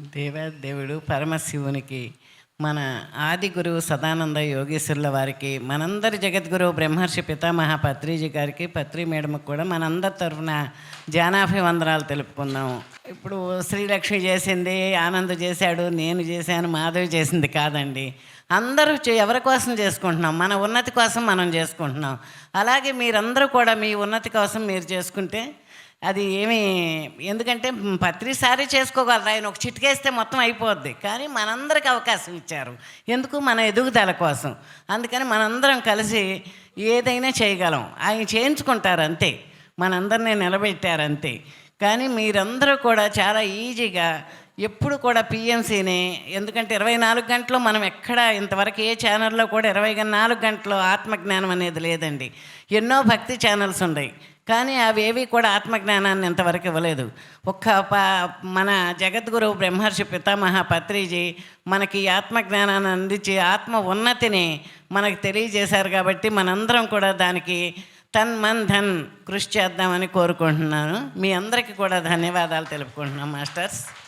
దేవాదేవుడు పరమశివునికి మన ఆది గురువు సదానంద యోగేశ్వరుల వారికి మనందరి జగద్గురువు బ్రహ్మర్షి పితామహ పత్రిజీ గారికి పత్రి మేడమకు కూడా మనందరి తరఫున జానాభివందనాలు తెలుపుకుందాం. ఇప్పుడు శ్రీలక్ష్మి చేసింది ఆనంద్ చేశాడు నేను చేశాను మాధవి చేసింది కాదండి. అందరూ చే- ఎవరి కోసం చేసుకుంటున్నాం? మన ఉన్నతి కోసం మనం చేసుకుంటున్నాం. అలాగే మీరందరూ కూడా మీ ఉన్నతి కోసం మీరు చేసుకుంటే అది ఏమి ఎందుకంటే ప్రతిసారి చేసుకోగలరు? ఆయన ఒక చిటికేస్తే మొత్తం అయిపోద్ది. కానీ మనందరికి అవకాశం ఇచ్చారు. ఎందుకు? మన ఎదుగుదల కోసం. అందుకని మనందరం కలిసి ఏదైనా చేయగలం. ఆయన చేయించుకుంటారు అంతే మనందరినీ నిలబెట్టారు అంతే కానీ మీరందరూ కూడా చాలా ఈజీగా ఎప్పుడు కూడా పిఎంసీని ఎందుకంటే ఇరవై నాలుగు గంటలు మనం ఎక్కడ ఇంతవరకు ఏ ఛానల్లో కూడా ఇరవై నాలుగు గంటలు ఆత్మజ్ఞానం అనేది లేదండి. ఎన్నో భక్తి ఛానల్స్ ఉన్నాయి. కానీ అవి ఏవి కూడా ఆత్మజ్ఞానాన్ని ఇంతవరకు ఇవ్వలేదు. ఒక్క ప మన జగద్గురు బ్రహ్మర్షి పితామహ పత్రిజీ మనకి ఆత్మజ్ఞానాన్ని అందించి ఆత్మ ఉన్నతిని మనకు తెలియజేశారు కాబట్టి మనందరం కూడా దానికి తన్ మన్ ధన్ కృషి చేద్దామని కోరుకుంటున్నాను. మీ అందరికీ కూడా ధన్యవాదాలు తెలుపుకుంటున్నాం మాస్టర్స్.